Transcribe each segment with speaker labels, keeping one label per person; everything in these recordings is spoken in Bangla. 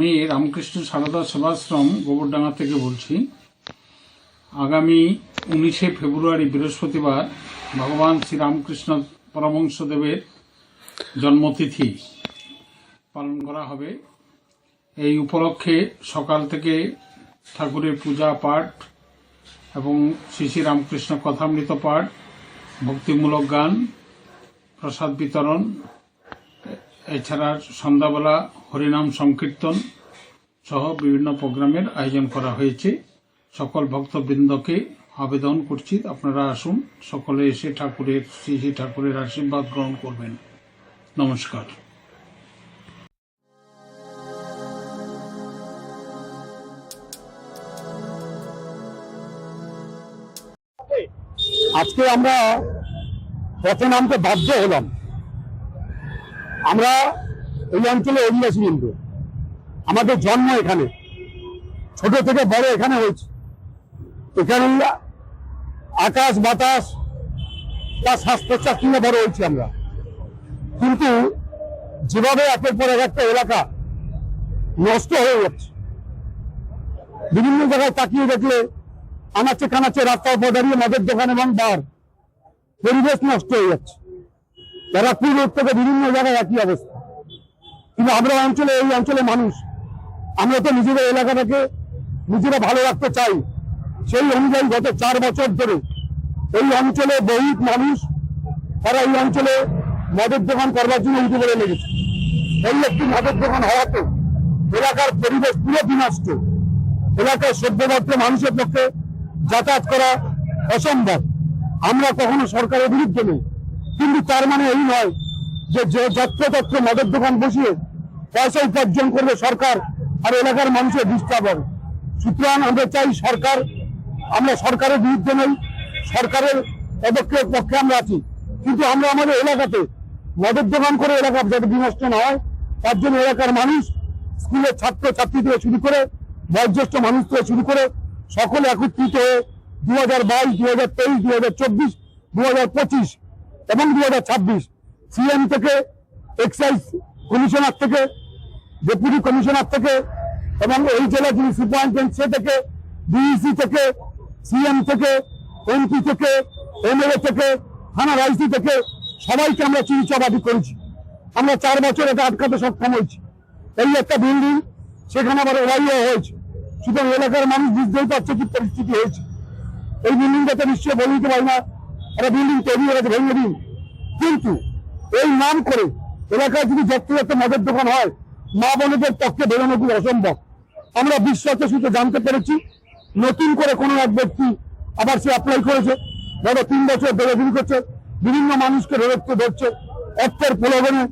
Speaker 1: আমি রামকৃষ্ণ সারদা সেবাশ্রম গোবরডাঙ্গা থেকে বলছি, আগামী উনিশে ফেব্রুয়ারি বৃহস্পতিবার ভগবান শ্রীরামকৃষ্ণ পরমংসদেবের জন্মতিথি পালন করা হবে। এই উপলক্ষে সকাল থেকে ঠাকুরের পূজা পাঠ এবং শ্রী শ্রী রামকৃষ্ণ কথামৃত পাঠ, ভক্তিমূলক গান, প্রসাদ বিতরণ, এছাড়া সন্ধ্যাবেলা হরিনাম সংকীর্তন সহ বিভিন্ন প্রোগ্রামের আয়োজন করা হয়েছে। সকল ভক্তবৃন্দকে আবেদন করছি, আপনারা আসুন, সকলে এসে ঠাকুরের, শ্রী শ্রী ঠাকুরের আশীর্বাদ গ্রহণ করবেন। নমস্কার।
Speaker 2: আজকে আমরা পথে নামতে বাধ্য হলাম। আমরা এই অঞ্চলে অধিবাসী কিন্তু আমাদের জন্ম এখানে। ছোট থেকে বড় এখানে হয়েছে। এখানে আকাশ বাতাস তার শ্বাস প্রশ্বাস নিয়ে বড় হয়েছি আমরা। কিন্তু যেভাবে একের পর এক একটা এলাকা নষ্ট হয়ে যাচ্ছে, বিভিন্ন জায়গায় তাকিয়ে দেখলে আনাচে কানাচে রাস্তার উপর দাঁড়িয়ে মদের দোকান এবং বার পরিবেশ নষ্ট হয়ে যাচ্ছে। ব্যারাকপুর রোড থেকে বিভিন্ন জায়গায় একই অবস্থা। কিন্তু আমরা অঞ্চলে, এই অঞ্চলে মানুষ। আমরা তো নিজেদের এলাকাটাকে নিজেরা ভালো রাখতে চাই। সেই অনুযায়ী গত চার বছর ধরে এই অঞ্চলে বহু মানুষ তারা এই অঞ্চলে মদের দোকান করবার জন্য উঠে পড়ে লেগেছে। এই একটি মদের দোকান হওয়াতে এলাকার পরিবেশ পুরো বিনষ্ট। এলাকার সভ্যভদ্র মানুষের পক্ষে যাতায়াত করা অসম্ভব। আমরা কখনো সরকারের বিরুদ্ধে নেই। কিন্তু তার মানে এই নয় যে যে যত্রতত্র মদের দোকান বসিয়ে পয়সা উপার্জন করবে সরকার, আর এলাকার মানুষের ডিস্টার্ব হবে সুতরাং আমরা চাই সরকার, আমরা সরকারের বিরুদ্ধে নেই, সরকারের পদক্ষেপ পক্ষে আমরা আছি। কিন্তু আমরা আমাদের এলাকাতে মদের দোকান করে এলাকা যাতে বিনষ্ট না হয়, তার জন্য এলাকার মানুষ, স্কুলের ছাত্র ছাত্রী থেকে শুরু করে, বয়োজ্যেষ্ঠ মানুষ থেকে শুরু করে, সকলে একত্রিত হয়ে দু হাজার বাইশ দু হাজার তেইশ দু হাজার চব্বিশ দু হাজার পঁচিশ এবং দু হাজার ছাব্বিশ সিএম থেকে এক্সাইজ কমিশনার থেকে ডেপুটি কমিশনার থেকে, এবং এই জেলা যিনি সুপারিনটেন্ডেন্ট সে থেকে ডিইসি থেকে সিএম থেকে এমপি থেকে এমএলএ থেকে থানার আইসি থেকে সবাইকে আমরা চিকিৎসাবাদী করেছি। আমরা চার বছর এটা আটকাতে সক্ষম হয়েছি। এই একটা বিল্ডিং, সেখানে আবার ওয়াইও হয়েছে। সুতরাং এলাকার মানুষ বুঝতেই পারছে কি পরিস্থিতি হয়েছে। এই বিল্ডিংটা তো নিশ্চয়ই বলে দিতে পারি না। একটা বিল্ডিং তৈরি হয়ে গেছে, ভেঙে দিন। কিন্তু এই নাম করে এলাকায় যদি যত্র একটা মদের দোকান হয়, মা বোনদের পক্ষে বেরোনো খুব অসম্ভব। আমরা বিশ্বাসের সূত্রে জানতে পেরেছি, নতুন করে কোনো এক ব্যক্তি আবার সে অ্যাপ্লাই করেছে। গত তিন বছর শুরু করছে, বিভিন্ন মানুষকে ধরতে ধরছে। অর্থের প্রলোভনে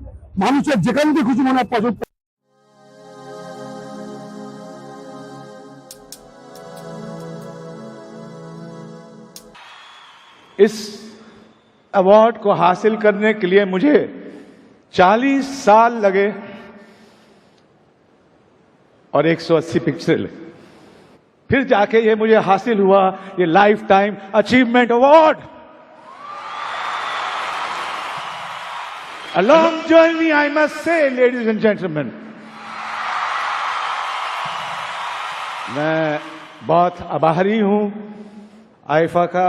Speaker 2: মানুষের যেখান থেকে খুশি মনে হয়
Speaker 3: इस अवार्ड को हासिल करने के लिए मुझे 40 साल लगे और 180 पिक्सल फिर जाके ये मुझे हासिल हुआ ये lifetime achievement award long journey, I must say, ladies and gentlemen. मैं बहुत आभारी हूँ आइफा का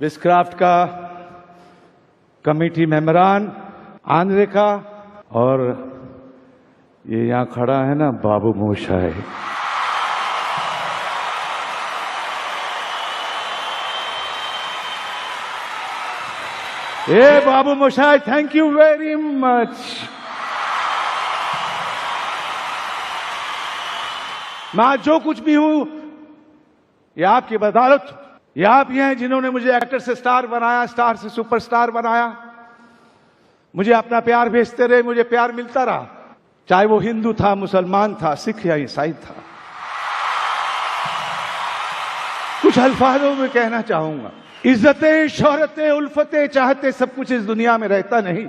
Speaker 3: विस्क्राफ्ट का कमेटी मेम्बरान आंध्रे का और ये यहाँ खड़ा है ना बाबू मोशाई। ए बाबू मोशाई थैंक यू वेरी मच मैं जो कुछ भी हूँ, ये आपकी बदौलत ये आप ही हैं जिन्होंने मुझे एक्टर से स्टार बनाया स्टार से सुपरस्टार बनाया। मुझे अपना प्यार भेजते रहे, मुझे प्यार मिलता रहा। चाहे वो हिंदू था, मुसलमान था, सिख या ईसाई था। कुछ अल्फाजों में कहना चाहूँगा, इज्जतें, शोहरतें, उल्फतें चाहते सब कुछ इस दुनिया में रहता नहीं।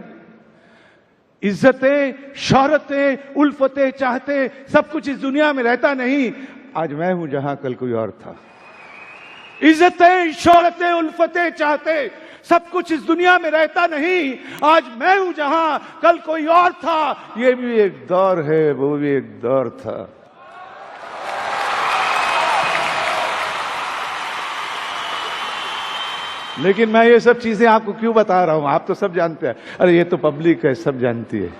Speaker 3: इज्जतें, शोहरतें, उल्फतें चाहते सब कुछ इस दुनिया में रहता नहीं। आज मैं हूँ जहाँ कल कोई और था। इज्जतें, शोहरतें, उल्फतें चाहते। सब कुछ इस दुनिया में रहता नहीं। आज मैं हूँ जहाँ कल कोई और था। ये भी एक दौर है, वो भी एक दौर था। लेकिन मैं ये सब चीज़ें आपको क्यों बता रहा हूँ? आप तो सब जानते हैं। अरे, ये तो पब्लिक है, सब जानती है।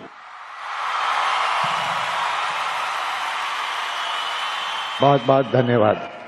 Speaker 3: बहुत बहुत धन्यवाद।